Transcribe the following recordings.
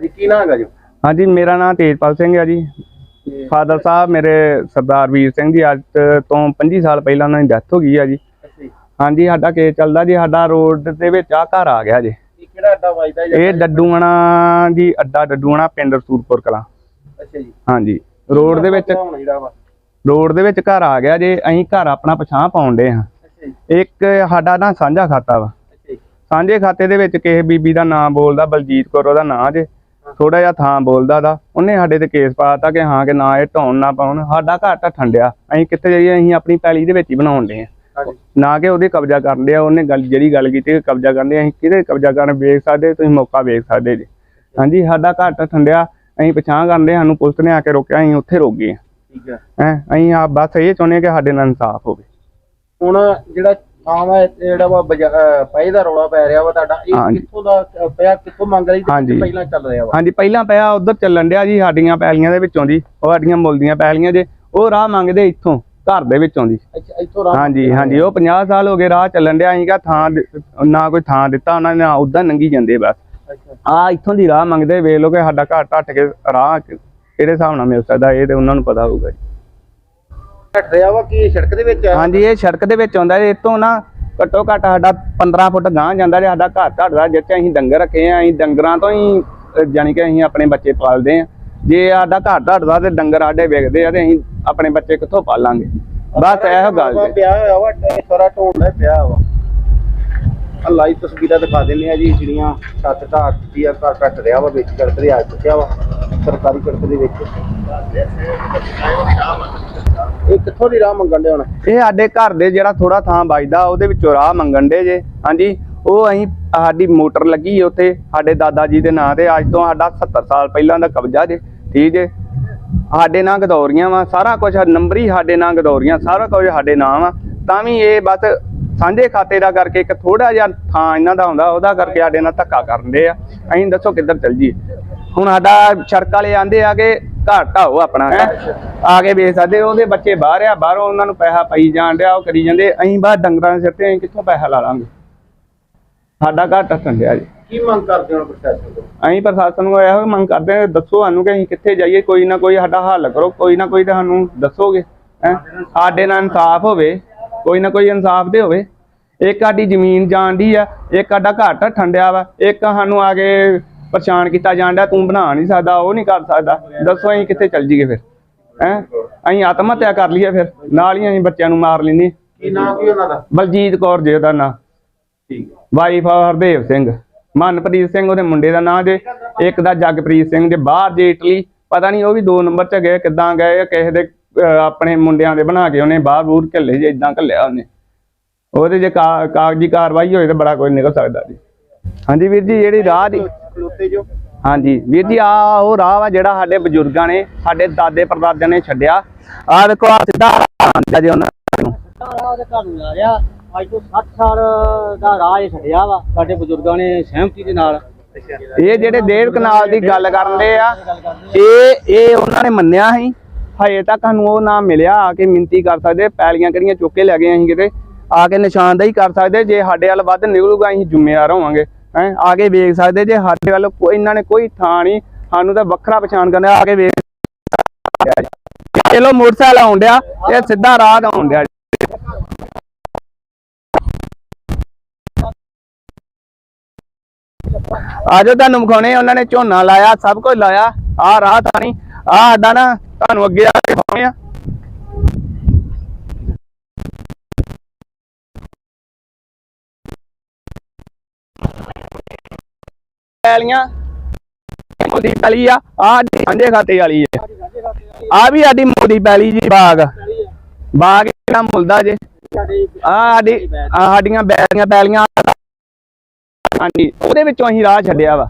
ਜੀ ਕੀ ਨਾਂ ਹੈਗਾ ਜੀ? ਹਾਂਜੀ ਮੇਰਾ ਨਾਮ ਤੇਜਪਾਲ ਸਿੰਘ ਹੈ ਜੀ। ਫਾਦਰ ਸਾਹਿਬ ਮੇਰੇ ਸਰਦਾਰ ਵੀਰ ਸਿੰਘ ਜੀ ਅੱਜ ਤੋਂ 25 ਸਾਲ ਪਹਿਲਾਂ ਉਹਨਾਂ ਦੀ ਡੈਥ ਹੋ ਗਈ ਆ ਜੀ। ਹਾਂਜੀ ਸਾਡਾ ਕੇਸ ਚੱਲਦਾ ਜੀ ਸਾਡਾ ਰੋਡ ਦੇ ਵਿੱਚ ਆ ਘਰ ਆ ਗਿਆ ਜੀ। ਇਹ ਕਿਹੜਾ ਅੱਡਾ ਵੱਜਦਾ ਜੀ? ਇਹ ਡੱਡੂਆਣਾ ਜੀ ਅੱਡਾ ਡੱਡੂਆਣਾ ਪਿੰਡ ਰਸੂਲਪੁਰ ਕਲਾਂ। ਅੱਛਾ ਜੀ। ਹਾਂਜੀ ਰੋਡ ਦੇ ਵਿੱਚ ਰੋਡ ਦੇ ਵਿੱਚ ਘਰ ਆ ਗਿਆ ਜੇ ਅਸੀਂ ਘਰ ਆਪਣਾ ਪਛਾਣ ਪਾਉਂਦੇ ਹਾਂ। ਇੱਕ ਸਾਡਾ ਨਾ ਸਾਂਝਾ ਖਾਤਾ ਵਾ। ਸਾਂਝੇ ਖਾਤੇ ਦੇ ਵਿੱਚ ਕਿਸੇ ਬੀਬੀ ਦਾ ਨਾਮ ਬੋਲਦਾ ਬਲਜੀਤ ਕੌਰ ਉਹਦਾ ਨਾਂ ਜੇ। ਥੋੜਾ ਜਿਹਾ ਥਾਂ ਬੋਲਦਾ ਦਾ। ਉਹਨੇ ਸਾਡੇ ਤੇ ਕੇਸ ਪਾਤਾ ਕਿ ਹਾਂ ਕਿ ਨਾ ਇਹ ਢਾਉਣ ਨਾ ਪਾਉਣ। ਸਾਡਾ ਘਰ ਤਾਂ ਠੰਡਿਆ। ਅਸੀਂ ਕਿੱਥੇ ਜਾਈਏ? ਅਸੀਂ ਆਪਣੀ ਪੈਲੀ ਦੇ ਵਿੱਚ ਹੀ ਬਣਾਉਣ ਦੇ ਆ ਨਾ ਕਿ ਉਹਦੇ ਕਬਜ਼ਾ ਕਰਨ ਦੇ ਆ। ਉਹਨੇ ਗੱਲ ਜਿਹੜੀ ਗੱਲ ਕੀਤੀ ਕਿ ਕਬਜ਼ਾ ਕਰਦੇ ਅਸੀਂ ਕਿਹਦੇ ਕਬਜ਼ਾ ਕਰਨ ਵੇਖ ਸਕਦੇ? ਤੁਸੀਂ ਮੌਕਾ ਵੇਖ ਸਕਦੇ ਜੀ। ਹਾਂਜੀ ਸਾਡਾ ਘਰ ਤਾਂ ਠੰਡਿਆ। ਅਸੀਂ ਪਛਾਣ ਕਰਦੇ ਸਾਨੂੰ ਪੁਲਿਸ ਨੇ ਆ ਕੇ ਰੋਕਿਆ। ਅਸੀਂ ਉੱਥੇ ਰੁਕ ਗਏ ਠੀਕ ਹੈ। ਹੈ? ਅਸੀਂ ਆ ਬਸ ਇਹ ਚਾਹੁੰਦੇ ਕਿ ਸਾਡੇ ਨਾਲ ਇਨਸਾਫ ਹੋਵੇ। ਹੁਣ ਜਿਹੜਾ ਵਾ ਇਹ ਜਿਹੜਾ ਵਾ ਪੈ ਦਾ ਰੌਲਾ ਪੈ ਰਿਹਾ ਵਾ ਤੁਹਾਡਾ। ਇਹ ਹਾਂਜੀ। ਕਿੱਥੋਂ ਦਾ ਪਿਆ ਕਿੱਥੋਂ ਮੰਗ ਰਹੀ ਹਾਂਜੀ। ਪਹਿਲਾਂ ਚੱਲ ਰਿਹਾ ਵਾ? ਹਾਂਜੀ ਪਹਿਲਾਂ ਪਿਆ ਉਧਰ ਚੱਲਣ ਡਿਆ ਜੀ ਸਾਡੀਆਂ ਪੈਲੀਆਂ ਦੇ ਵਿੱਚੋਂ ਦੀ ਉਹ ਸਾਡੀਆਂ ਮੁੱਲ ਦੀਆਂ ਪੈਲੀਆਂ ਜੇ ਉਹ ਰਾਹ ਮੰਗਦੇ ਇੱਥੋਂ ਘਰ ਦੇ ਵਿੱਚੋਂ ਦੀ ਅੱਛਾ ਇੱਥੋਂ ਰਾਹ ਹਾਂਜੀ ਹਾਂਜੀ ਉਹ 50 ਸਾਲ ਹੋ ਗਏ ਰਾਹ ਚੱਲਣ ਡਿਆ ਅਸੀਂ ਕਿਹਾ ਥਾਂ ਦੇ- ਨਾ ਕੋਈ ਥਾਂ ਦਿੱਤਾ ਉਹਨਾਂ ਨੇ ਉਦਾਂ ਨੰਗੀ ਜਾਂਦੇ ਬਸ। ਅੱਛਾ। ਆ ਇੱਥੋਂ ਦੀ ਰਾਹ ਮੰਗਦੇ ਵੇਖ ਲੋ ਕਿ ਸਾਡਾ ਘਰ ਟੱਟ ਕੇ ਰਾਹ ਕਿ- ਕਿਹੜੇ ਹਿਸਾਬ ਨਾਲ ਮਿਲ ਸਕਦਾ ਇਹ ਤੇ ਉਹਨਾਂ ਨੂੰ ਪਤਾ ਹੋਊਗਾ ਜੀ। ਘਟ ਰਿਹਾ ਵਾ ਕੀ ਇਹ ਸੜਕ ਦੇ ਵਿੱਚ ਆ? ਹਾਂਜੀ ਇਹ ਸੜਕ ਦੇ ਵਿੱਚ ਆਉਂਦਾ ਇਹ ਤੋਂ ਨਾ ਘੱਟੋ ਘੱਟ ਸਾਡਾ 15 ਫੁੱਟ ਗਾਂਹ ਜਾਂਦਾ ਜੇ ਸਾਡਾ ਘਰ ਢੱਡਦਾ ਜਿੱਥੇ ਅਸੀਂ ਡੰਗਰ ਰੱਖੇ ਆ ਅਸੀਂ ਡੰਗਰਾਂ ਤੋਂ ਹੀ ਜਾਣੀ ਕਿ ਅਸੀਂ ਆਪਣੇ ਬੱਚੇ ਪਾਲਦੇ ਆ। ਜੇ ਸਾਡਾ ਘਰ ਢੱਡਦਾ ਤੇ ਡੰਗਰ ਸਾਡੇ ਵਿਕਦੇ ਆ ਤੇ ਅਸੀਂ ਆਪਣੇ ਬੱਚੇ ਕਿੱਥੋਂ ਪਾਲਾਂਗੇ? ਬਸ ਇਹੋ ਗੱਲ ਜੀ। ਪਿਆ ਹੋਇਆ ਵਾ ਸਾਰਾ ਢੋਂਦਾ ਪਿਆ ਵਾ। ਆ ਲਾਈਵ ਤਸਵੀਰਾਂ ਦਿਖਾ ਦਿੰਦੇ ਆ ਜੀ ਜਿਹੜੀਆਂ ਛੱਤ ਢਾਹ ਦਿੱਤੀ ਆ ਘਰ ਘਟ ਰਿਹਾ ਵਾ ਵਿੱਚ ਕੜਕ ਰਿਹਾ ਚੁੱਕਿਆ ਵਾ ਸਰਕਾਰੀ ਕੜਕ ਦੇ ਵਿੱਚ। ਕਿੱਥੋਂ ਦੀ ਰਾਹ ਮੰਗਣ ਦੇ ਹੁਣ? ਇਹ ਸਾਡੇ ਘਰ ਦੇ ਜਿਹੜਾ ਥੋੜਾ ਥਾਂ ਬਚਦਾ ਉਹਦੇ ਵਿੱਚੋਂ ਰਾਹ ਮੰਗਣ ਦੇ ਜੇ। ਹਾਂਜੀ, ਉਹ ਅਸੀਂ, ਸਾਡੀ ਮੋਟਰ ਲੱਗੀ ਉੱਥੇ, ਸਾਡੇ ਦਾਦਾ ਜੀ ਦੇ ਨਾਂ ਤੇ। ਅੱਜ ਤੋਂ ਸਾਡਾ 70 ਸਾਲ ਪਹਿਲਾਂ ਦਾ ਕਬਜ਼ਾ ਜੇ, ਠੀਕ ਜੇ? ਸਾਡੇ ਨਾਂ ਗਦੌਰੀਆਂ ਵਾ, ਸਾਰਾ ਕੁਝ ਨੰਬਰੀ ਸਾਡੇ ਨਾਂ ਗਦੌਰੀਆਂ, ਸਾਰਾ ਕੁਝ ਸਾਡੇ ਨਾਂ ਵਾ। ਤਾਂ ਵੀ ਇਹ ਬਸ ਸਾਂਝੇ ਖਾਤੇ ਦਾ ਕਰਕੇ ਇੱਕ ਥੋੜਾ ਜਿਹਾ ਥਾਂ ਇਹਨਾਂ ਦਾ ਹੁੰਦਾ, ਉਹਦਾ ਕਰਕੇ ਸਾਡੇ ਨਾਲ ਧੱਕਾ ਕਰਨ ਦੇ ਆ। ਅਸੀਂ ਦੱਸੋ ਕਿੱਧਰ ਚੱਲ ਜੀ ਹੁਣ ਸਾਡਾ ਸੜਕ ਵਾਲੇ ਆਂਦੇ ਆ ਕਿ ਘਰ ਢਾਓ ਆਪਣਾ। ਆ ਕੇ ਵੇਚ ਸਕਦੇ ਉਹਦੇ ਬੱਚੇ ਬਾਹਰ ਆ ਬਾਹਰੋਂ ਉਹਨਾਂ ਨੂੰ ਪੈਸਾ ਪਈ ਜਾਣ ਡਿਆ ਉਹ ਕਰੀ ਜਾਂਦੇ। ਅਸੀਂ ਬਾਹਰ ਡੰਗਰਾਂ ਦੇ ਸਿਰ ਤੇ ਅਸੀਂ ਕਿੱਥੋਂ ਪੈਸਾ ਲਾ ਲਾਂਗੇ? ਸਾਡਾ ਘਰ ਟੱਟਣ ਡਿਆ ਜੀ। ਕੀ ਮੰਗ ਕਰਦੇ ਹੋ ਪ੍ਰਸ਼ਾਸਨ ਤੋਂ? ਅਸੀਂ ਪ੍ਰਸ਼ਾਸਨ ਨੂੰ ਇਹੋ ਮੰਗ ਕਰਦੇ ਹਾਂ ਦੱਸੋ ਸਾਨੂੰ ਕਿ ਅਸੀਂ ਕਿੱਥੇ ਜਾਈਏ ਕੋਈ ਨਾ ਕੋਈ ਸਾਡਾ ਹੱਲ ਕਰੋ ਕੋਈ ਨਾ ਕੋਈ ਤਾਂ ਸਾਨੂੰ ਦੱਸੋਗੇ। ਹੈਂ? ਸਾਡੇ ਨਾਲ ਇਨਸਾਫ ਹੋਵੇ ਕੋਈ ਨਾ ਕੋਈ ਇਨਸਾਫ ਦੇ ਹੋਵੇ। ਇੱਕ ਸਾਡੀ ਜ਼ਮੀਨ ਜਾਣਦੀ ਆ ਇੱਕ ਸਾਡਾ ਘਰ ਢੱਠਣ ਡਿਆ ਵਾ ਇੱਕ ਸਾਨੂੰ ਆ ਕੇ ਪਰੇਸ਼ਾਨ ਕੀਤਾ ਜਾਣ ਡਿਆ ਤੂੰ ਬਣਾ ਨਹੀਂ ਸਕਦਾ ਉਹ ਨਹੀਂ ਕਰ ਸਕਦਾ। ਦੱਸੋ ਅਸੀਂ ਕਿੱਥੇ ਚੱਲ ਜੀਏ ਫਿਰ? ਹੈਂ? ਅਸੀਂ ਆਤਮ ਹੱਤਿਆ ਕਰ ਲਈਏ ਫਿਰ। ਨਾਲ ਹੀ ਅਸੀਂ ਬੱਚਿਆਂ ਨੂੰ ਮਾਰ ਲੈਨੇ ਕੀ ਨਾਂ ਕੀ ਉਹਨਾਂ ਦਾ? ਬਲਜੀਤ ਕੌਰ ਜੀ ਉਹਦਾ ਨਾਂ। ਠੀਕ ਵਾਈਫ ਹਰਦੇਵ ਸਿੰਘ। ਮਨਪ੍ਰੀਤ ਸਿੰਘ ਉਹਦੇ ਮੁੰਡੇ ਦਾ ਨਾਂ ਜੇ। ਇੱਕ ਦਾ ਜਗਪ੍ਰੀਤ ਸਿੰਘ ਜੇ ਬਾਹਰ ਜੇ ਇਟਲੀ। ਪਤਾ ਨਹੀਂ ਉਹ ਵੀ ਦੋ ਨੰਬਰ ਚ ਗਏ ਕਿੱਦਾਂ ਗਏ ਕਿਸੇ ਦੇ ਆਪਣੇ ਮੁੰਡਿਆਂ ਦੇ ਬਣਾ ਕੇ ਉਹਨੇ ਬਾਹਰ ਬੂਰ ਘੱਲੇ ਜੇ ਇਦਾਂ ਘੱਲਿਆ ਉਹਨੇ। ਉਹਦੇ ਜੇ ਕਾਗਜ਼ੀ ਕਾਰਵਾਈ ਹੋਏ ਤਾਂ ਬੜਾ ਕੁਝ ਨਿਕਲ ਸਕਦਾ ਜੀ। ਹਾਂਜੀ ਵੀਰ ਜੀ ਜਿਹੜੀ ਰਾਹ ਦੀ ਖਲੋਤੇ ਜੋ? ਹਾਂਜੀ। ਵੀਰ ਜੀ ਆ ਉਹ ਰਾਹ ਵਾ ਜਿਹੜਾ ਸਾਡੇ ਬਜ਼ੁਰਗਾਂ ਨੇ ਸਾਡੇ ਦਾਦੇ ਪਰਦਾਦਿਆਂ ਨੇ ਛੱਡਿਆ। ਆ ਦੇਖੋ ਆ ਸਿੱਧਾ ਜੇ ਉਹਨਾਂ ਨੂੰ। ਉਹਦੇ ਘਰ ਨੂੰ ਜਾ ਰਿਹਾ ਅੱਜ ਤੋਂ 60 ਸਾਲ ਦਾ ਰਾਹ ਇਹ ਛੱਡਿਆ ਵਾ। ਸਾਡੇ ਬਜ਼ੁਰਗਾਂ ਨੇ ਸਹਿਮਤੀ ਦੇ ਨਾਲ। ਇਹ ਜਿਹੜੇ ਡੇਢ ਕਨਾਲ ਦੀ ਗੱਲ ਕਰਦੇ ਆ ਇਹ ਇਹ ਉਹਨਾਂ ਨੇ ਮੰਨਿਆ ਸੀ। ਹਜੇ ਤੱਕ ਸਾਨੂੰ ਉਹ ਨਾ ਮਿਲਿਆ ਆ ਕੇ ਮਿੰਤੀ ਕਰ ਸਕਦੇ ਪੈਲੀਆਂ ਕਿਹੜੀਆਂ ਚੁੱਕ ਕੇ ਲੈ ਗਏ ਅਸੀਂ ਕਿਤੇ। ਆ ਕੇ ਨਿਸ਼ਾਨਦੇਹੀ ਕਰ ਸਕਦੇ ਜੇ ਸਾਡੇ ਵੱਲ ਵੱਧ ਨਿਕਲੂਗਾ ਅਸੀਂ ਜ਼ਿੰਮੇਵਾਰ ਹੋਵਾਂਗੇ। ਹੈ, ਆ ਕੇ ਵੇਖ ਸਕਦੇ ਜੇ ਸਾਡੇ ਵੱਲ ਕੋਈ ਇਹਨਾਂ ਨੇ ਕੋਈ ਥਾਂ ਨਹੀਂ, ਸਾਨੂੰ ਤਾਂ ਵੱਖਰਾ ਪਛਾਣ ਕਰਦੇ ਆ ਕੇ ਵੇਖ ਚਲੋ, ਮੋਟਰਸਾਈਕਲ ਆਉਣ ਡਿਆ, ਇਹ ਸਿੱਧਾ ਰਾਹ ਦਾ ਆਉਣ ਡਿਆ। ਆਜੋ ਤੁਹਾਨੂੰ ਵਿਖਾਉਣੇ, ਉਹਨਾਂ ਨੇ ਝੋਨਾ ਲਾਇਆ, ਸਭ ਕੁਝ ਲਾਇਆ ਆ ਰਾਹ ਤਾਂ ਨਹੀਂ ਆ ਸਾਡਾ ਨਾ, ਤੁਹਾਨੂੰ ਅੱਗੇ ਆ ਕੇ ਦਿਖਾਉਣੇ ਆ। ਪੈਲੀਆਂ ਮੋਦੀ ਪੈਲੀ ਆ ਆ ਸਾਂਝੇ ਖਾਤੇ ਵਾਲੀ ਹੈ ਆ ਵੀ ਸਾਡੀ ਮੋਦੀ ਪੈਲੀ ਜੀ, ਬਾਗ। ਬਾਗ ਜਿਹੜਾ ਮੁੱਲਦਾ ਜੇ? ਆ ਸਾਡੀ ਆ ਸਾਡੀਆਂ ਬੈਲੀਆਂ ਪੈਲੀਆਂ ਹਾਂਜੀ, ਉਹਦੇ ਵਿੱਚੋਂ ਅਸੀਂ ਰਾਹ ਛੱਡਿਆ ਵਾ।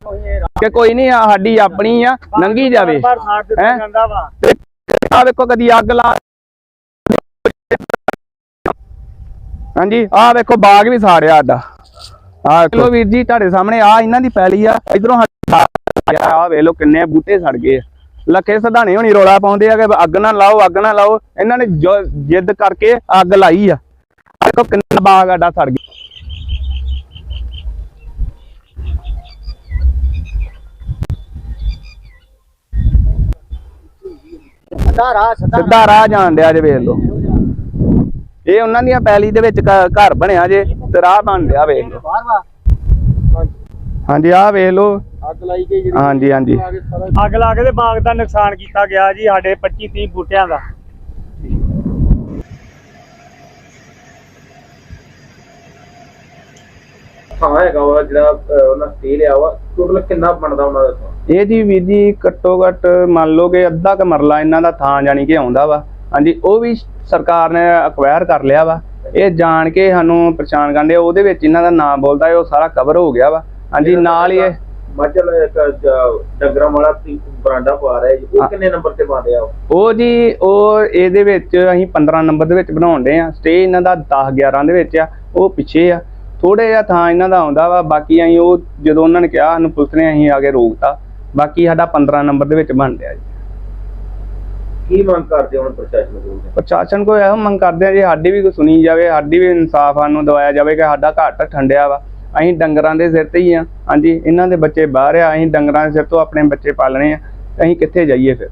ਕਿ ਕੋਈ ਨਹੀਂ ਆ ਸਾਡੀ ਆਪਣੀ ਆ, ਨੰਗੀ ਜਾਵੇ। ਹੈਂ? ਆ ਵੇਖੋ ਕਦੀ ਅੱਗ ਲਾ ਹਾਂਜੀ ਆ ਵੇਖੋ ਬਾਗ ਵੀ ਸਾੜਿਆ ਸਾਡਾ। ਆਹ ਲੋ ਵੀਰ ਜੀ ਤੁਹਾਡੇ ਸਾਹਮਣੇ ਆ ਇਹਨਾਂ ਦੀ ਪੈਲੀ ਆ। ਇਧਰੋਂ ਆ ਵੇਖ ਲੋ ਕਿੰਨੇ ਬੂਟੇ ਸੜ ਗਏ ਲੱਖੇ ਸਧਾਣੇ ਹੋਣੀ ਰੋਲਾ ਪਾਉਂਦੇ ਆ ਕਿ ਅੱਗ ਨਾ ਲਾਓ ਅੱਗ ਨਾ ਲਾਓ। ਇਹਨਾਂ ਨੇ ਜਿੱਦ ਕਰਕੇ ਅੱਗ ਲਾਈ ਆ। ਦੇਖੋ ਕਿੰਨਾ ਬਾਗ ਆਡਾ ਸੜ ਗਿਆ। ਸਿੱਧਾ ਰਾਹ ਜਾਣ ਡਿਆ ਜੇ ਵੇਖ ਲੋ ਇਹ ਉਹਨਾਂ ਦੀਆਂ ਪੈਲੀ ਦੇ ਵਿੱਚ ਘਰ ਬਣਿਆ ਜੇ। ਤੇ ਰਾਹ ਬਣ ਡਿਆ ਵੇਖ ਲਓ। ਬਾਹਰ ਵਾ ਹਾਂਜੀ ਆਹ ਵੇਖ ਲਓ। ਅੱਗ ਲਾਈ ਗਈ ਜਿਹੜੀ ਹਾਂਜੀ ਹਾਂਜੀ। ਅੱਗ ਲਾ ਕੇ ਤੇ ਬਾਗ ਦਾ ਨੁਕਸਾਨ ਕੀਤਾ ਗਿਆ ਜੀ ਸਾਡੇ 25 30 ਬੂਟਿਆਂ ਦਾ। ਥਾਂ ਹੈਗਾ ਵਾ ਜਿਹੜਾ ਉਹਨਾਂ ਸਟੇ ਲਿਆ ਵਾ ਟੋਟਲ ਕਿੰਨਾ ਬਣਦਾ ਉਹਨਾਂ ਦਾ ਇਹ ਜੀ ਵੀਰ ਜੀ ਘੱਟੋ ਘੱਟ ਮੰਨ ਲਓ ਕਿ ਅੱਧਾ ਕ ਮਰਲਾ ਇਹਨਾਂ ਦਾ ਥਾਂ ਜਾਣੀ ਕਿ ਆਉਂਦਾ ਵਾ। ਹਾਂਜੀ ਉਹ ਵੀ ਸਰਕਾਰ ਨੇ ਅਕਵਾਇਰ ਕਰ ਲਿਆ ਵਾ। ਇਹ ਜਾਣ ਕੇ ਸਾਨੂੰ ਪਰੇਸ਼ਾਨ ਕਰਦੇ ਉਹਦੇ ਵਿੱਚ ਇਹਨਾਂ ਦਾ ਨਾਮ ਬੋਲਦਾ ਹੈ ਉਹ ਸਾਰਾ ਕਵਰ ਹੋ ਗਿਆ ਵਾ। ਹਾਂਜੀ ਨਾਲ ਹੀ ਇਹ ਮੱਝਲ ਇੱਕ ਡੰਗਰਾਂ ਵਾਲਾ ਬਰਾਂਡਾ ਪਾ ਰਿਹਾ ਜੀ ਉਹ। ਕਿੰਨੇ ਨੰਬਰ ਤੇ ਪਾਉਂਦੇ ਆ ਉਹ? ਉਹ ਜੀ ਉਹ ਇਹਦੇ ਵਿੱਚ ਅਸੀਂ 15 ਨੰਬਰ ਦੇ ਵਿੱਚ ਬਣਾਉਂਦੇ ਆ। ਸਟੇ ਇਹਨਾਂ ਦਾ 10 11 ਦੇ ਵਿੱਚ ਆ ਉਹ ਪਿੱਛੇ ਆ। ਥੋੜੇ ਜਿਹਾ ਥਾਂ ਇਹਨਾਂ ਦਾ ਆਉਂਦਾ ਵਾ ਬਾਕੀ ਅਸੀਂ ਉਹ ਜਦੋਂ ਉਹਨਾਂ ਨੇ ਕਿਹਾ ਸਾਨੂੰ ਪੁਲਿਸ ਨੇ ਅਸੀਂ ਆ ਕੇ ਰੋਕਤਾ। ਬਾਕੀ ਸਾਡਾ 15 ਨੰਬਰ ਦੇ ਵਿੱਚ ਬਣ ਰਿਹਾ ਜੀ। ਕੀ ਮੰਗ ਕਰਦੇ ਹੁਣ ਪ੍ਰਸ਼ਾਸਨ ਕੋਲ? ਪ੍ਰਸ਼ਾਸਨ ਕੋਲ ਇਹੋ ਮੰਗ ਕਰਦੇ ਆ ਜੀ ਸਾਡੀ ਵੀ ਕੋਈ ਸੁਣੀ ਜਾਵੇ ਸਾਡੀ ਵੀ ਇਨਸਾਫ ਸਾਨੂੰ ਦਵਾਇਆ ਜਾਵੇ ਕਿ ਸਾਡਾ ਘਰ ਠੰਡਿਆ ਵਾ। ਅਸੀਂ ਡੰਗਰਾਂ ਦੇ ਸਿਰ ਤੇ ਹੀ ਆ। ਹਾਂਜੀ ਇਹਨਾਂ ਦੇ ਬੱਚੇ ਬਾਹਰ ਆ ਅਸੀਂ ਡੰਗਰਾਂ ਦੇ ਸਿਰ ਤੋਂ ਆਪਣੇ ਬੱਚੇ ਪਾਲਣੇ ਆ। ਅਸੀਂ ਕਿੱਥੇ ਜਾਈਏ ਫਿਰ?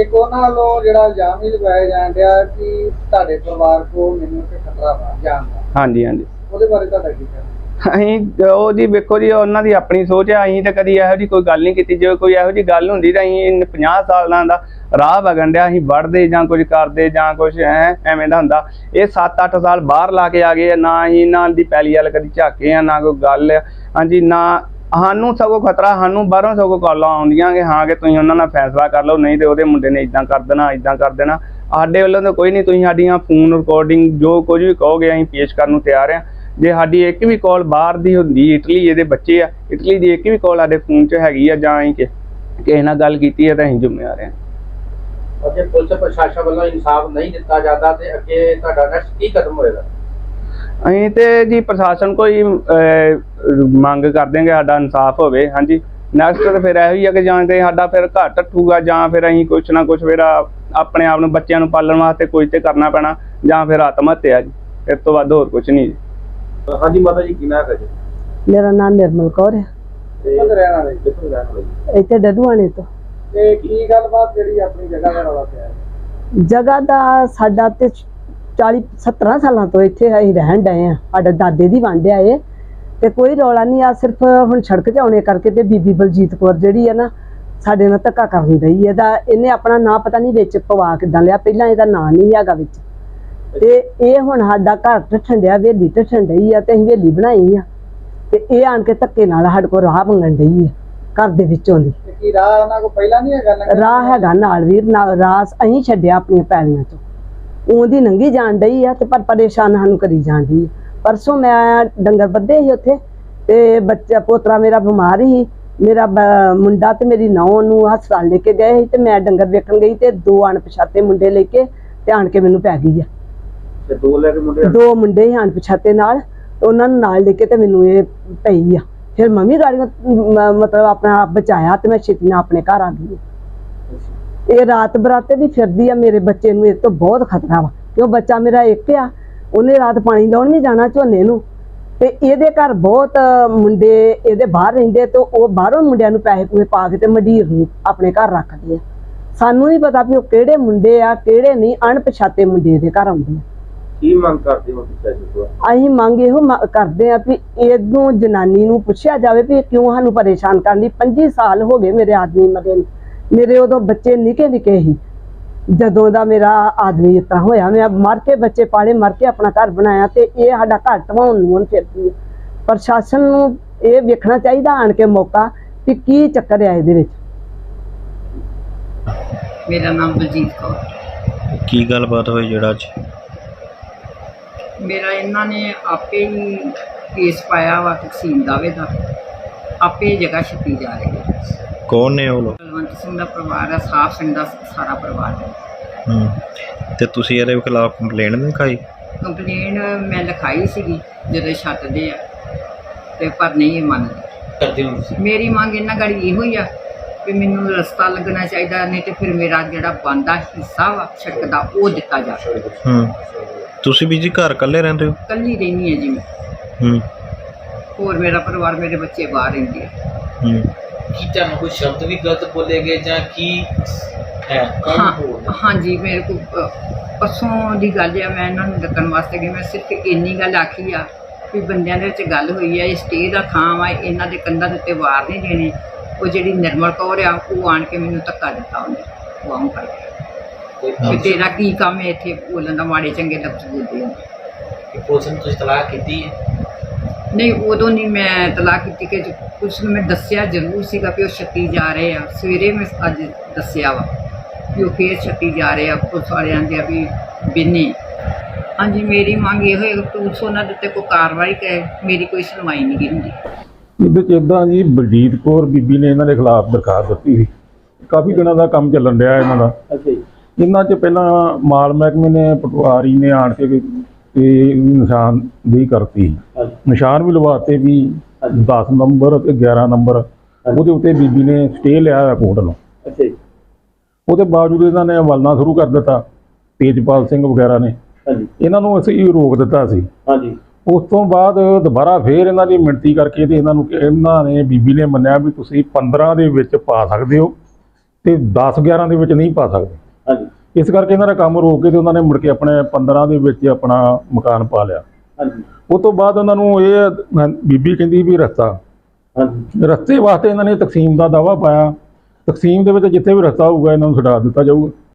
ਇੱਕ ਉਹਨਾਂ ਵੱਲੋਂ ਜਿਹੜਾ ਇਲਜ਼ਾਮ ਲਗਾਇਆ ਜਾਣ ਡਿਆ ਕਿ ਤੁਹਾਡੇ ਪਰਿਵਾਰ ਕੋ ਮੈਨੂੰ ਤੇ ਖਤਰਾ ਵਾ ਜਾਨ ਦਾ। ਹਾਂਜੀ ਹਾਂਜੀ। ਉਹਦੇ ਬਾਰੇ ਤੁਹਾਡਾ ਕੀ ਕਹਿਣਾ? ਅਸੀਂ ਉਹ ਜੀ ਵੇਖੋ ਜੀ ਉਹਨਾਂ ਦੀ ਆਪਣੀ ਸੋਚ ਆ ਅਸੀਂ ਤਾਂ ਕਦੀ ਇਹੋ ਜੀ ਕੋਈ ਗੱਲ ਨਹੀਂ ਕੀਤੀ। ਜੇ ਕੋਈ ਇਹੋ ਜੀ ਗੱਲ ਹੁੰਦੀ ਤਾਂ ਅਸੀਂ 50 ਸਾਲਾਂ ਦਾ ਰਾਹ ਵਗਣ ਡਿਆ ਅਸੀਂ ਵੜਦੇ ਜਾਂ ਕੁਝ ਕਰਦੇ ਜਾਂ ਕੁਝ ਐ ਐਵੇਂ ਦਾ ਹੁੰਦਾ। ਇਹ 7-8 ਸਾਲ ਬਾਹਰ ਲਾ ਕੇ ਆ ਗਏ ਆ, ਨਾ ਅਸੀਂ ਇਹਨਾਂ ਦੀ ਪਹਿਲੀ ਵਾਲ ਕਦੀ ਝਾਕੇ ਆ ਨਾ ਕੋਈ ਗੱਲ ਆ। ਹਾਂਜੀ ਨਾ ਸਾਨੂੰ ਸਗੋਂ ਖਤਰਾ ਸਾਨੂੰ ਬਾਹਰੋਂ ਸਗੋਂ ਕਾਲਾਂ ਆਉਂਦੀਆਂ ਕਿ ਹਾਂ ਕਿ ਤੁਸੀਂ ਉਹਨਾਂ ਨਾਲ ਫੈਸਲਾ ਕਰ ਲਓ ਨਹੀਂ ਤੇ ਉਹਦੇ ਮੁੰਡੇ ਨੇ ਇਦਾਂ ਕਰ ਦੇਣਾ ਇਦਾਂ ਕਰ ਦੇਣਾ। ਸਾਡੇ ਵੱਲੋਂ ਤਾਂ ਕੋਈ ਨਹੀਂ ਤੁਸੀਂ ਸਾਡੀਆਂ ਫੋਨ ਰਿਕਾਰਡਿੰਗ ਜੋ ਕੁਝ ਵੀ ਕਹੋਗੇ ਅਸੀਂ ਪੇਸ਼ ਕਰਨ ਨੂੰ ਤਿਆਰ ਆ। ਜੇ ਸਾਡੀ ਇੱਕ ਵੀ ਕਾਲ ਬਾਹਰ ਦੀ ਹੁੰਦੀ ਇਟਲੀ ਇਹਦੇ ਬੱਚੇ ਆ ਇਟਲੀ ਦੀ ਇੱਕ ਵੀ ਕਾਲ ਸਾਡੇ ਫੋਨ 'ਚ ਹੈਗੀ ਆ ਜਾਂ ਅਸੀਂ ਕਿਸੇ ਨਾਲ ਗੱਲ ਕੀਤੀ ਹੈ ਤਾਂ ਅਸੀਂ ਜ਼ਿੰਮੇਵਾਰ ਆ। ਅਤੇ ਪੁਲਿਸ ਪ੍ਰਸ਼ਾਸਨ ਵੱਲੋਂ ਇਨਸਾਫ ਨਹੀਂ ਦਿੱਤਾ ਜਾਂਦਾ ਤੇ ਅੱਗੇ ਤੁਹਾਡਾ ਨੈਕਸਟ ਕੀ ਕਦਮ ਹੋਏਗਾ? ਅਸੀਂ ਤੇ ਜੀ ਪ੍ਰਸ਼ਾਸਨ ਕੋਈ ਮੰਗ ਕਰਦੇ ਹਾਂ ਕਿ ਸਾਡਾ ਇਨਸਾਫ ਹੋਵੇ ਹਾਂਜੀ। ਨੈਕਸਟ ਤੇ ਫਿਰ ਇਹੋ ਹੀ ਆ ਕਿ ਜਾਂ ਤੇ ਸਾਡਾ ਫਿਰ ਘਰ ਟੱਟੂਗਾ ਜਾਂ ਫਿਰ ਅਸੀਂ ਕੁਛ ਨਾ ਕੁਛ ਫਿਰ ਆਪਣੇ ਆਪ ਨੂੰ ਬੱਚਿਆਂ ਨੂੰ ਪਾਲਣ ਵਾਸਤੇ ਕੁਝ ਤੇ ਕਰਨਾ ਪੈਣਾ ਜਾਂ ਫਿਰ ਆਤਮ ਹੱਤਿਆ ਜੀ। ਇਸ ਤੋਂ ਵੱਧ ਹੋਰ ਕੁਝ ਨਹੀਂ ਜੀ। ਹਾਂਜੀ ਮਾਤਾ ਜੀ ਕੀ ਨਾਮ ਹੈ ਜੀ? ਮੇਰਾ ਨਾਮ ਨਿਰਮਲ ਕੌਰ ਹੈ। ਤੇ ਕਿੱਥੇ ਰਹਿਣ ਵਾਲੇ? ਇੱਥੇ ਡਡੂਆਣੇ ਤੋਂ। ਤੇ ਕੀ ਗੱਲਬਾਤ ਜਿਹੜੀ ਆਪਣੀ ਜਗ੍ਹਾ ਦਾ ਰੌਲਾ ਪਿਆ? ਹੈ ਜਗ੍ਹਾ ਦਾ ਸਾਡਾ ਤੇ 40 17 ਸਾਲਾਂ ਤੋਂ ਇੱਥੇ ਅਸੀਂ ਰਹਿਣ ਡਏ ਆ ਸਾਡੇ ਦਾਦੇ ਦੀ ਵੰਡ ਆ ਇਹ। ਤੇ ਕੋਈ ਰੌਲਾ ਨਹੀਂ ਆ ਸਿਰਫ ਹੁਣ ਸੜਕ ਤੇ ਆਉਣੇ ਕਰਕੇ ਤੇ ਬੀਬੀ ਬਲਜੀਤ ਕੌਰ ਜਿਹੜੀ ਆ ਨਾ, ਸਾਡੇ ਨਾਲ ਧੱਕਾ ਕਰਨ ਡਈ ਇਹਦਾ ਇਹਨੇ ਆਪਣਾ ਨਾਂ ਪਤਾ ਨਹੀਂ ਵਿੱਚ ਪਵਾ ਕਿੱਦਾਂ ਲਿਆ। ਪਹਿਲਾਂ ਇਹਦਾ ਨਾਂ ਨਹੀਂ ਹੈਗਾ ਵਿੱਚ। ਤੇ ਇਹ ਹੁਣ ਸਾਡਾ ਘਰ ਢੱਠਣ ਡਿਆ ਵੇਲੀ ਢੱਠਣ ਡਈ ਆ ਤੇ ਅਸੀਂ ਵੇਲੀ ਬਣਾਈ ਆ। ਤੇ ਇਹ ਆਣ ਕੇ ਧੱਕੇ ਨਾਲ ਸਾਡੇ ਕੋਲ ਰਾਹ ਮੰਗਣ ਡਈ ਆ। ਘਰ ਦੇ ਵਿੱਚੋਂ ਦੀ। ਤੇ ਕੀ ਰਾਹ ਉਹਨਾਂ ਕੋ ਪਹਿਲਾਂ ਨਹੀਂ ਹੈਗਾ ਲੰਘਣ? ਰਾਹ ਹੈਗਾ ਨਾਲ ਵੀਰ ਨਾਲ ਰਾਸ ਅਸੀਂ ਛੱਡਿਆ ਆਪਣੀਆਂ ਪੈਲੀਆਂ ਤੋਂ ਉਹਦੀ ਨੰਗੀ ਜਾਣ ਡਈ ਆ ਤੇ ਪਰ ਪਰੇਸ਼ਾਨ ਸਾਨੂੰ ਕਰੀ ਜਾਂਦੀ ਪਰਸੋਂ ਮੈਂ ਡੰਗਰ ਬੱਧੇ ਸੀ ਉੱਥੇ ਤੇ ਬੱਚਾ ਪੋਤਰਾ ਮੇਰਾ ਬਿਮਾਰ ਸੀ। ਮੇਰਾ ਮੁੰਡਾ ਤੇ ਮੇਰੀ ਨੌਂ ਨੂੰ ਹਸਪਤਾਲ ਲੈ ਕੇ ਗਏ ਸੀ ਤੇ ਮੈਂ ਡੰਗਰ ਵੇਖਣ ਗਈ ਤੇ ਦੋ ਅਣਪਛਾਤੇ ਮੁੰਡੇ ਲੈ ਕੇ ਤੇ ਆਣ ਕੇ ਮੈਨੂੰ ਪੈ ਗਈ ਆ। ਤੇ ਦੋ ਲੈ ਕੇ ਮੁੰਡੇ ਦੋ ਮੁੰਡੇ ਸੀ ਅਣਪਛਾਤੇ ਨਾਲ ਉਹਨਾਂ ਨੂੰ ਨਾਲ ਲੈ ਕੇ ਤੇ ਮੈਨੂੰ ਇਹ ਪਈ ਆ। ਫਿਰ ਮੰਮੀ ਗਾੜੀਆਂ ਮਤਲਬ ਆਪਣਾ ਆਪ ਬਚਾਇਆ ਤੇ ਮੈਂ ਛੇਤੀ ਨਾਲ ਆਪਣੇ ਘਰ ਆ ਗਈ ਇਹ ਰਾਤ ਬਰਾਤੇ ਦੀ ਫਿਰਦੀ ਆ ਮੇਰੇ ਬੱਚੇ ਨੂੰ, ਇਹ ਤੋਂ ਬਹੁਤ ਖਤਰਾ ਵਾ। ਕਿਉਂ ਬੱਚਾ ਮੇਰਾ ਇੱਕ ਆ, ਉਹਨੇ ਰਾਤ ਪਾਣੀ ਲਾਉਣ ਵੀ ਜਾਣਾ ਝੋਨੇ ਨੂੰ। ਤੇ ਇਹਦੇ ਘਰ ਬਹੁਤ ਮੁੰਡੇ ਇਹਦੇ ਬਾਹਰ ਰਹਿੰਦੇ ਤੇ ਉਹ ਬਾਹਰੋਂ ਮੁੰਡਿਆਂ ਨੂੰ ਪੈਸੇ ਪੂਸੇ ਪਾ ਕੇ ਤੇ ਮਡੀਰ ਨੂੰ ਆਪਣੇ ਘਰ ਰੱਖਦੇ ਆ। ਸਾਨੂੰ ਨਹੀਂ ਪਤਾ ਵੀ ਉਹ ਕਿਹੜੇ ਮੁੰਡੇ ਆ, ਕਿਹੜੇ ਨਹੀਂ, ਅਣਪਛਾਤੇ ਮੁੰਡੇ ਇਹਦੇ ਘਰ ਆਉਂਦੇ ਆ। ਕੀ ਮੰਗ ਕਰਦੇ ਹੋ ਪ੍ਰਸ਼ਾਸਨ ਕੋਲ ਅਸੀਂ ਮੰਗ ਇਹੋ ਮ- ਕਰਦੇ ਆ ਵੀ ਇਹਨੂੰ ਜਨਾਨੀ ਨੂੰ ਪੁੱਛਿਆ ਜਾਵੇ ਵੀ ਇਹ ਕਿਉਂ ਸਾਨੂੰ ਪਰੇਸ਼ਾਨ ਕਰਨੀ 25 ਸਾਲ ਹੋ ਗਏ ਮੇਰੇ ਆਦਮੀ ਮਰੇ ਨੂੰ ਮੇਰੇ ਉਦੋਂ ਬੱਚੇ ਨਿੱਕੇ ਨਿੱਕੇ ਸੀ। ਜਦੋਂ ਦਾ ਮੇਰਾ ਆਦਮੀ ਇਤਨਾ ਹੋਇਆ ਮੈਂ ਮਰ ਕੇ ਬੱਚੇ ਪਾਲੇ ਮਰ ਕੇ ਆਪਣਾ ਘਰ ਬਣਾਇਆ ਤੇ ਇਹ ਸਾਡਾ ਘਰ ਢਵਾਉਣ ਨੂੰ ਹੁਣ ਫਿਰਦੀ ਹੈ। ਪ੍ਰਸ਼ਾਸਨ ਨੂੰ ਇਹ ਵੇਖਣਾ ਚਾਹੀਦਾ ਆਣ ਕੇ ਮੌਕਾ ਵੀ ਕੀ ਚੱਕਰ ਹੈ ਇਹਦੇ ਵਿੱਚ। ਮੇਰਾ ਨਾਮ ਬਲਜੀਤ ਕੌਰ। ਕੀ ਗੱਲਬਾਤ ਹੋਈ ਜਿਹੜਾ ਅੱਜ? ਮੇਰਾ ਇਹਨਾਂ ਨੇ ਆਪੇ ਹੀ ਕੇਸ ਪਾਇਆ ਵਾ ਤਕਸੀਮ ਦਾਵੇ ਦਾ। ਆਪੇ ਇਹ ਜਗ੍ਹਾ ਛੱਤੀ ਜਾ ਰਹੀ ਹੈ। ਕੌਣ ਨੇ ਉਹ ਲੋਕ? ਬਲਵੰਤ ਸਿੰਘ ਦਾ ਪਰਿਵਾਰ ਹੈ ਸਾਫ਼ ਸਿੰਘ ਦਾ ਸਾਰਾ ਪਰਿਵਾਰ ਹੈ। ਤੇ ਤੁਸੀਂ ਇਹਦੇ ਖਿਲਾਫ ਕੰਪਲੇਂਟ ਨਹੀਂ ਲਿਖਾਈ? ਕੰਪਲੇਨ ਮੈਂ ਲਿਖਾਈ ਸੀਗੀ ਜਦੋਂ ਛੱਤਦੇ ਆ। ਤੇ ਪਰ ਨਹੀਂ ਇਹ ਮੰਨਦੇ। ਕਰਦੇ ਹੋ ਮੇਰੀ ਮੰਗ ਇਹਨਾਂ ਗਾੜੀ ਇਹੋ ਹੀ ਆ ਕਿ ਮੈਨੂੰ ਰਸਤਾ ਲੱਗਣਾ ਚਾਹੀਦਾ ਨਹੀਂ ਤੇ ਫਿਰ ਮੇਰਾ ਜਿਹੜਾ ਬੰਦਾ ਹਿੱਸਾ ਵਾ ਸੜਕ ਦਾ ਉਹ ਦਿੱਤਾ ਜਾਵੇ। ਹੂੰ। ਤੁਸੀਂ ਵੀ ਜੀ ਘਰ ਇਕੱਲੇ ਰਹਿੰਦੇ ਹੋ? ਕੱਲੀ ਰਹਿਣੀ ਹੈ ਜੀ ਮੈਂ। ਹੂੰ। ਹੋਰ ਮੇਰਾ ਪਰਿਵਾਰ ਮੇਰੇ ਬੱਚੇ ਬਾਹਰ ਰਹਿੰਦੇ ਆ। ਹੂੰ। ਕੀ ਤੁਹਾਨੂੰ ਕੋਈ ਸ਼ਬਦ ਵੀ ਗਲਤ ਬੋਲੇ ਗਏ ਜਾਂ ਕੀ ਹਾਂ? ਹਾਂਜੀ ਮੇਰੇ ਕੋ ਅ, ਪਰਸੋਂ ਦੀ ਗੱਲ ਆ ਮੈਂ ਇਹਨਾਂ ਨੂੰ ਦੱਕਣ ਵਾਸਤੇ ਗਈ। ਮੈਂ ਸਿਰਫ ਇੰਨੀ ਗੱਲ ਆਖੀ ਆ ਵੀ ਬੰਦਿਆਂ ਦੇ ਵਿੱਚ ਗੱਲ ਹੋਈ ਆ ਇਹ ਸਟੇ ਦਾ ਥਾਂ ਵਾ ਇਹਨਾਂ ਦੇ ਕੰਧਾਂ ਦੇ ਉੱਤੇ ਵਾਰ ਨਹੀਂ ਦੇਣੇ। ਉਹ ਜਿਹੜੀ ਨਿਰਮਲ ਕੌਰ ਆ ਉਹ ਆਣ ਕੇ ਮੈਨੂੰ ਧੱਕਾ ਦਿੱਤਾ ਉਹਨੇ। ਉਹ ਆਉਂ ਕਰਕੇ ਵੀ ਤੇਰਾ ਕੀ ਕੰਮ ਹੈ ਇੱਥੇ ਬੋਲਣ ਦਾ ਮਾੜੇ ਚੰਗੇ ਲਫ਼ਜ਼ ਬੋਲਦੇ ਹੋ ਪੁਲਿਸ ਨੂੰ ਤੁਸੀਂ ਤਲਾਕ ਕੀਤੀ ਹੈ? ਨਹੀਂ ਉਦੋਂ ਨਹੀਂ ਮੈਂ ਤਲਾਕ ਕੀਤੀ ਕਿ ਕੁਛ ਨੂੰ ਮੈਂ ਦੱਸਿਆ ਜ਼ਰੂਰ ਸੀਗਾ ਕਿ ਉਹ ਛੱਤੀ ਜਾ ਰਹੇ ਆ। ਸਵੇਰੇ ਮੈਂ ਅੱਜ ਦੱਸਿਆ ਵਾ ਕਿ ਉਹ ਫੇਰ ਛੱਤੀ ਜਾ ਰਹੇ ਆ। ਪੁਲਿਸ ਵਾਲਿਆਂ ਦੇ ਆ ਵੀ ਬਿੰਨੇ। ਹਾਂਜੀ ਮੇਰੀ ਮੰਗ ਇਹ ਹੋਏ ਕਿ ਪੁਲਿਸ ਉਹਨਾਂ ਦੇ ਉੱਤੇ ਕੋਈ ਕਾਰਵਾਈ ਕਰੇ। ਮੇਰੀ ਕੋਈ ਸੁਣਵਾਈ ਨਹੀਂ ਗੀ ਹੁੰਦੀ। ਇਹਦੇ ਚ ਇਦਾਂ ਜੀ ਬਲਜੀਤ ਕੌਰ ਬੀਬੀ ਨੇ ਇਹਨਾਂ ਦੇ ਖਿਲਾਫ ਦਰਖਾਸਤ ਦਿੱਤੀ ਸੀ। ਕਾਫੀ ਦਿਨਾਂ ਦਾ ਕੰਮ ਚੱਲਣ ਰਿਹਾ ਇਹਨਾਂ ਦਾ। ਅੱਛਾ ਜੀ। ਇਹਨਾਂ 'ਚ ਪਹਿਲਾਂ ਮਾਲ ਮਹਿਕਮੇ ਨੇ ਪਟਵਾਰੀ ਨੇ ਆਣ ਕੇ ਵੀ ਇਹ ਨਿਸ਼ਾਨਦੇਹੀ ਕਰਤੀ। ਹਾਂਜੀ। ਨਿਸ਼ਾਨ ਵੀ ਲਵਾਤੇ ਵੀ 10 ਨੰਬਰ ਤੇ 11 ਨੰਬਰ। ਉਹਦੇ ਉੱਤੇ ਬੀਬੀ ਨੇ ਸਟੇ ਲਿਆ ਹੋਇਆ ਕੋਰਟ ਨੂੰ। ਅੱਛਾ ਉਹਦੇ ਬਾਵਜੂਦ ਇਹਨਾਂ ਨੇ ਹਵਾਲਣਾ ਸ਼ੁਰੂ ਕਰ ਦਿੱਤਾ ਤੇਜਪਾਲ ਸਿੰਘ ਵਗੈਰਾ ਨੇ। ਇਹਨਾਂ ਨੂੰ ਅਸੀਂ ਰੋਕ ਦਿੱਤਾ ਸੀ। ਹਾਂਜੀ। ਉਸ ਤੋਂ ਬਾਅਦ ਦੁਬਾਰਾ ਫੇਰ ਇਹਨਾਂ ਦੀ ਮਿਣਤੀ ਕਰਕੇ ਤੇ ਇਹਨਾਂ ਨੂੰ ਇਹਨਾਂ ਨੇ ਬੀਬੀ ਨੇ ਮੰਨਿਆ ਵੀ ਤੁਸੀਂ 15 ਦੇ ਵਿੱਚ ਪਾ ਸਕਦੇ ਹੋ ਤੇ 10 11 ਦੇ ਵਿੱਚ ਨਹੀਂ ਪਾ ਸਕਦੇ। ਇਸ ਕਰਕੇ ਇਹਨਾਂ ਦਾ ਕੰਮ ਰੋਕ ਕੇ ਤੇ ਉਹਨਾਂ ਨੇ ਮੁੜ ਕੇ ਆਪਣੇ 15 ਦੇ ਵਿੱਚ ਆਪਣਾ ਮਕਾਨ ਪਾ ਲਿਆ। ਹਾਂਜੀ। ਉਸ ਤੋਂ ਬਾਅਦ ਉਹਨਾਂ ਨੂੰ ਇਹ ਬੀਬੀ ਕਹਿੰਦੀ ਵੀ ਰਸਤਾ। ਹਾਂਜੀ। ਰਸਤੇ ਵਾਸਤੇ ਇਹਨਾਂ ਨੇ ਤਕਸੀਮ ਦਾ ਦਾਵਾ ਪਾਇਆ। ਤਕਸੀਮ ਦੇ ਵਿੱਚ ਜਿੱਥੇ ਵੀ ਰਸਤਾ ਹੋਊਗਾ ਇਹਨਾਂ ਨੂੰ ਛਡਾ ਦਿੱਤਾ ਜਾਊਗਾ।